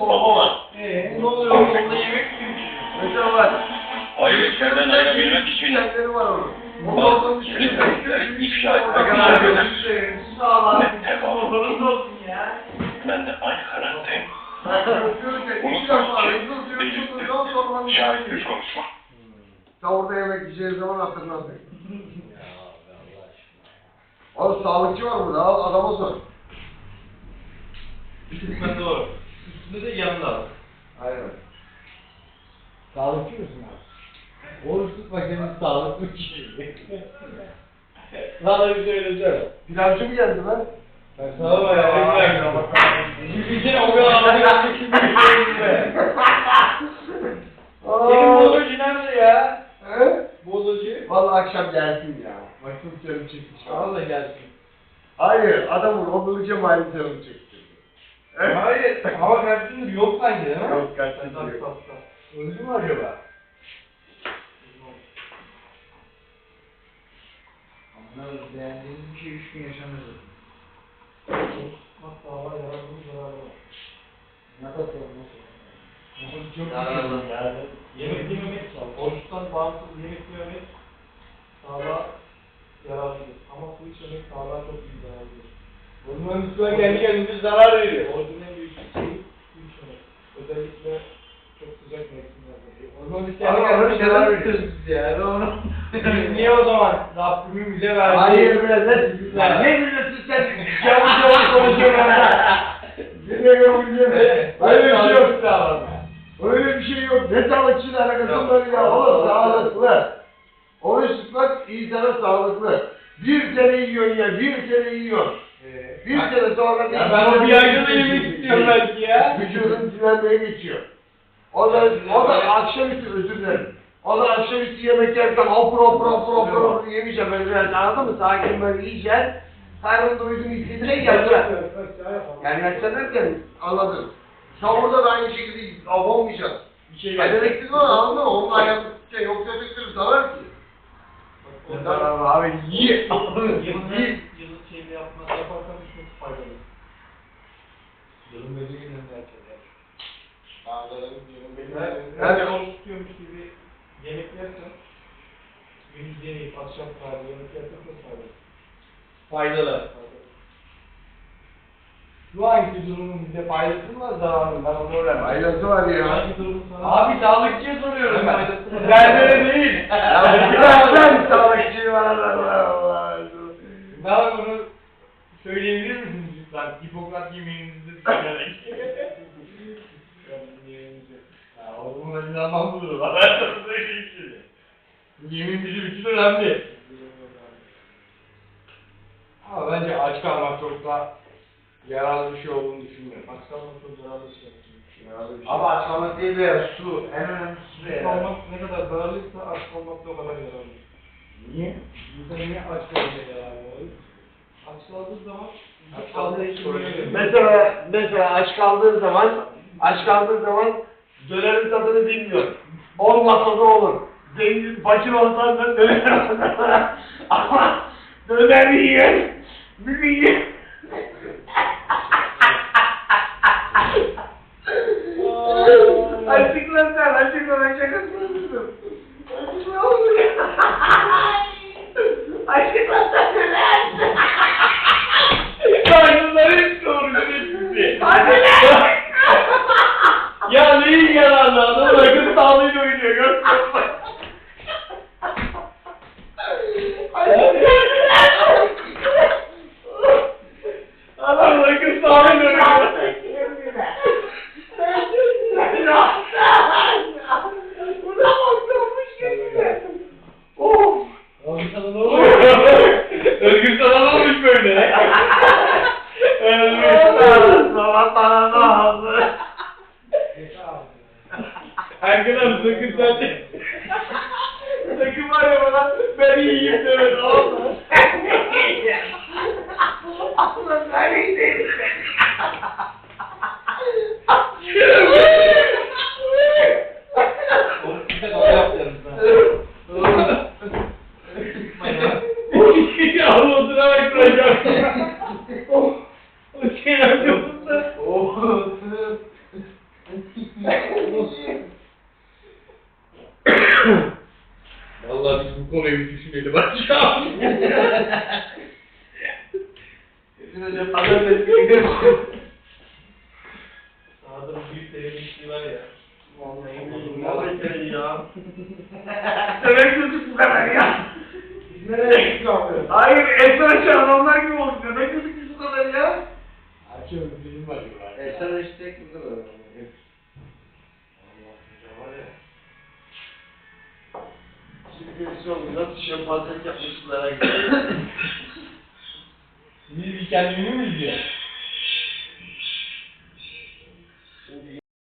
Baba var. Ne oluyor? Yemek yiyor. Mesela var. Hayır içeriden ayırabilmek için Yerleri var onun. Düşüyor. büyükleri ifşa etmek için ol. Ne olsun ya. ben de aynı karardayım. İki defa rezil diyorsunuz, ondan sonra bana Şahit şey düz konuşma. Sahurda yemek yiyeceği zaman hatırladık. Oğlum sağlıkçı var burada, al adama sor. Bir kısmen doğru. Üstünde de yanında. Aynen. Sağlıkçı mısın abi? Oruç tutma senin sağlıklı kişi. Bana bir söylesene. Pilavcı mı geldi lan? Ben sana bak ya. ne güzel. Bir kere o kadar ağzı şimdi bir şey be. Senin bozacı nerede ya? He? Bozacı. Vallahi akşam gelsin ya. Baktım canım çekmiş. Al da gelsin. Hayır, adamın o bılıca mali canım çekti. He? Hayır. Hava karşısında yok sanki değil mi? Yok, Tak yok. tak. Öldü mü acaba? Anlarız beğendiğiniz bir şey üç gün yaşanır. Bak dava yararlı zararlı var. Ne kadar nasıl? Çok Yararlı. Yemek yememek, oruçtan bağımsız yemek yememek sağlığa yararlıdır. Ama su içmemek sağlığa çok iyi zararlıdır. Müslüman kendi kendine zarar veriyor. Su içmemek. Özellikle çok sıcak mevsimlerde. O zaman biz kendi kendine zarar veriyoruz biz ya. Ben onu... Niye o zaman Rabbimin bize verdiği... Hayır be ne? Ya Ne biliyorsun sen? Yavaş yavaş konuşuyorsun ya. Ne yapıyorsun? Öyle bir şey yok. Öyle bir şey yok. Ne sağlıkçıyla alakası var ya? Oğlum sağlıklı. Oruç tutmak insana sağlıklı. Bir kere yiyorsun ya, bir kere yiyorsun. Bir kere sonra Ya ben o bir ayda da yemek istiyorum belki ya. Vücudun dinlenmeye geçiyor. O da, o da akşamüstü özür dilerim. O da akşamüstü yemek yerken hopur hopur hopur hopur hopur yemeyeceğim böyle biraz anladın mı? Sakin böyle yiyeceksin. Karnın doyduğunu hissedeceksin yatacaksın. Yani yatacaksın derken anladın. Sahurda da aynı şekilde av olmayacaksın. Bir şey Yani elektriği var anladın mı? Onun ayağını tutacak yoksa elektriği zarar ki. Tamam abi ye. Ye. Yılın şeyini yapma, yaparsan düşmesi faydalı. Yılın gözü gününde herkese. Her yani, oruç tutuyormuş gibi yemek yersen, gündüz yemeyip akşam saati yemek yersen çok faydalı. Faydalı. Şu anki durumun bize faydası mı var zararı mı? Ben onu öğrenmedim. Faydası var ya. Hangi durum sana? Abi sağlıkçıya soruyorum ben. Berbere değil. Ya sen sağlıkçı var Allah Allah. Bana bunu söyleyebilir misiniz lütfen? Hipokrat yemeğinizde söyleyerek. Ya o zaman ben inanmam bu duruma. Ben sana söyleyeyim şimdi. Yemin bizim için önemli. Ama bence aç kalmak çok da yararlı bir şey olduğunu düşünmüyorum. Akşamlar çok zararlı şey. Ama aç kalmak değil de su. En önemlisi su Aç kalmak ne kadar zararlıysa aç kalmak da o kadar yararlı. Niye? İnsan niye aç kalınca yararlı olur? Kaldığı zaman Aç kaldığı kaldığı. Mesela, mesela aç kaldığın zaman, aç kaldığın zaman dönerin tadını bilmiyor. Olmasa da olur. Zengin, fakir olsan da döner olsan Ama döner yiyen, bir yiyen. Açıkla sen, açıkla ben şakasını. Açıkla oğlum. Açıkla sen Ya neyin yararlı adam akıl sağlığıyla oynuyor görsün. Adam akıl sağlığıyla oynuyor. Of! Abi sana ne oluyor? Özgür sana ne olmuş böyle? Özgür. Baba bana ne oldu? Erkan abi sakın sen de. sakın var ya bana ben iyiyim deme tamam mı? Allah kahretsin. Bir de doğru yaptınız ha. Ya. O şey yapıyorsun da. Vallahi biz bu konuyu bir düşünelim hocam. Sizin hocam pazar tepkiyle Sağda büyük devletliği var ya. Vallahi vallahi ya. Demek çocuk bu kadar ya. Biz nereye gidiyoruz? Hayır, Esra Şahlanlar gibi olduk. Demek çocuk biz bu kadar ya. Açıyorum, bizim var. Esra işte kızı var. Birisi oldu. Nasıl şempanzek yapmışlar. Bir kendini mi izliyor?